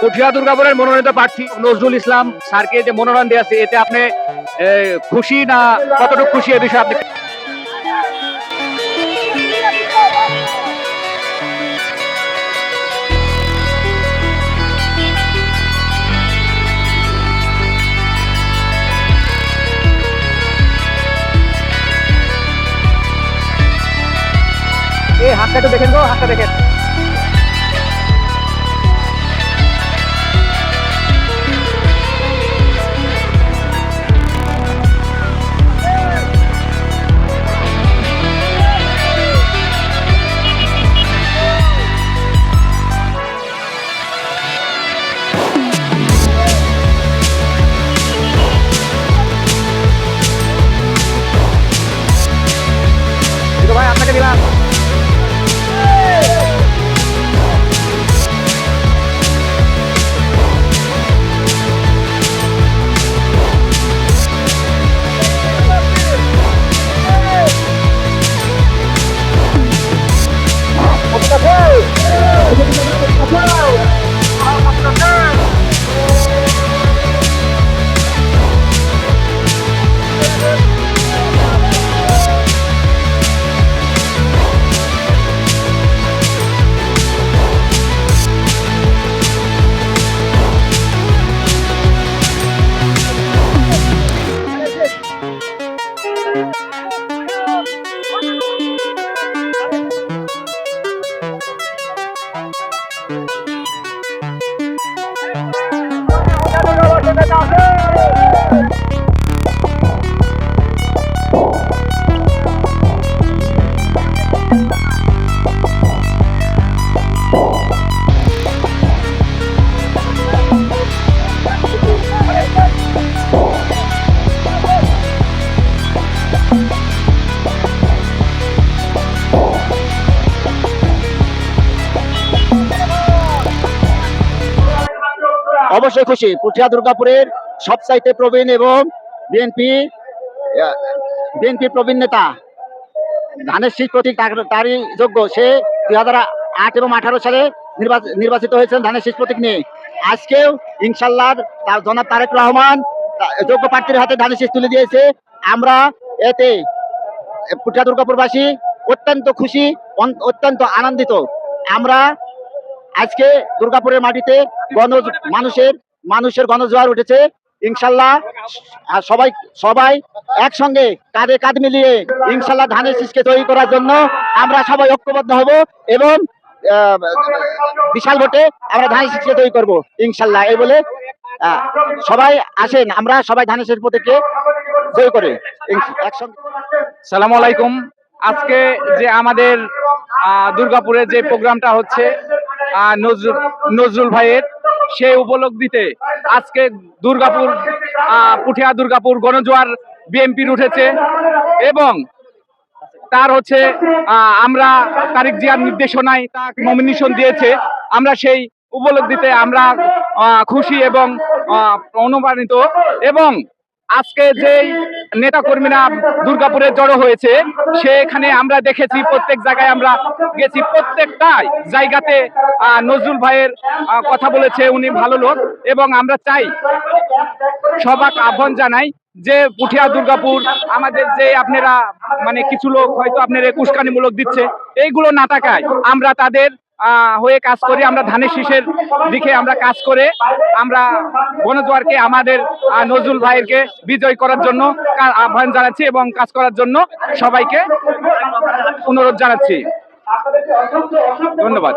পুঠিয়া দুর্গাপুরের মনোনীত প্রার্থী নজরুল ইসলাম স্যারকে যে মনোনয়ন দিয়েছে এতে আপনি খুশি না কতটুকু খুশি এ বিষয়ে আপনি? এই হাতটা একটু দেখেন গো হাতটা দেখেন দিদু ভাই অবশ্যই খুশি। পুঠিয়া দুর্গাপুরের সবচাইতে প্রবীণ এবং বিএনপি বিএনপি প্রবীণ নেতা। ধানের শীত প্রতীক তার- তারই যোগ্য। সে দুই হাজার আট এবং আঠারো সালে নির্বাচ- নির্বাচিত হয়েছেন ধানের শীত প্রতীক নিয়ে। আজকেও ইনশাল্লাহ তার জনাব তারেক রহমান যোগ্য প্রার্থীর হাতে ধানের শীষ তুলে দিয়েছে। আমরা এতে পুঠিয়া দুর্গাপুরবাসী অত্যন্ত খুশি অত্যন্ত আনন্দিত। আমরা আজকে দুর্গাপুরের মাটিতে গণ মানুষের মানুষের গণজোয়ার উঠেছে। ইনশাল্লাহ সবাই সবাই একসঙ্গে কাঁধে কাঁধ মিলিয়ে ইনশাল্লাহ ধানের শীষকে তৈরি করার জন্য আমরা সবাই ঐক্যবদ্ধ হব এবং বিশাল ভোটে আমরা ধানের শীষকে তৈরি করব ইনশাল্লাহ। এই বলে সবাই আসেন আমরা সবাই ধানের শীষ প্রতীককে জয় করে একসঙ্গে। সালাম আলাইকুম। আজকে যে আমাদের আহ, দুর্গাপুরে যে প্রোগ্রামটা হচ্ছে নজরুল নজরুল ভাইয়ের সেই উপলব্ধিতে আজকে দুর্গাপুর পুঠিয়া দুর্গাপুর গণজোয়ার বিএনপির উঠেছে এবং তার হচ্ছে আমরা তারিক জিয়ার নির্দেশনায় তার নমিনেশন দিয়েছে। আমরা সেই উপলব্ধিতে আমরা খুশি এবং অনুপ্রাণিত এবং আজকে যেই নেতা কর্মীরা দুর্গাপুরে জড়ো হয়েছে, সেখানে আমরা দেখেছি প্রত্যেক জায়গায় আমরা গেছি। প্রত্যেকটাই জায়গাতে নজরুল ভাইয়ের কথা বলেছে, উনি ভালো লোক। এবং আমরা চাই, সবাক আহ্বান জানাই যে পুঠিয়া দুর্গাপুর, আমাদের যে আপনারা মানে কিছু লোক হয়তো আপনার উস্কানিমূলক দিচ্ছে, এইগুলো না টাকায় আমরা তাদের হয়ে কাজ করি আমরা ধানের শীষের দিকে আমরা কাজ করে আমরা বনজোয়ারকে আমাদের নজরুল ভাইয়েরকে বিজয় করার জন্য আহ্বান জানাচ্ছি এবং কাজ করার জন্য সবাইকে অনুরোধ জানাচ্ছি। ধন্যবাদ।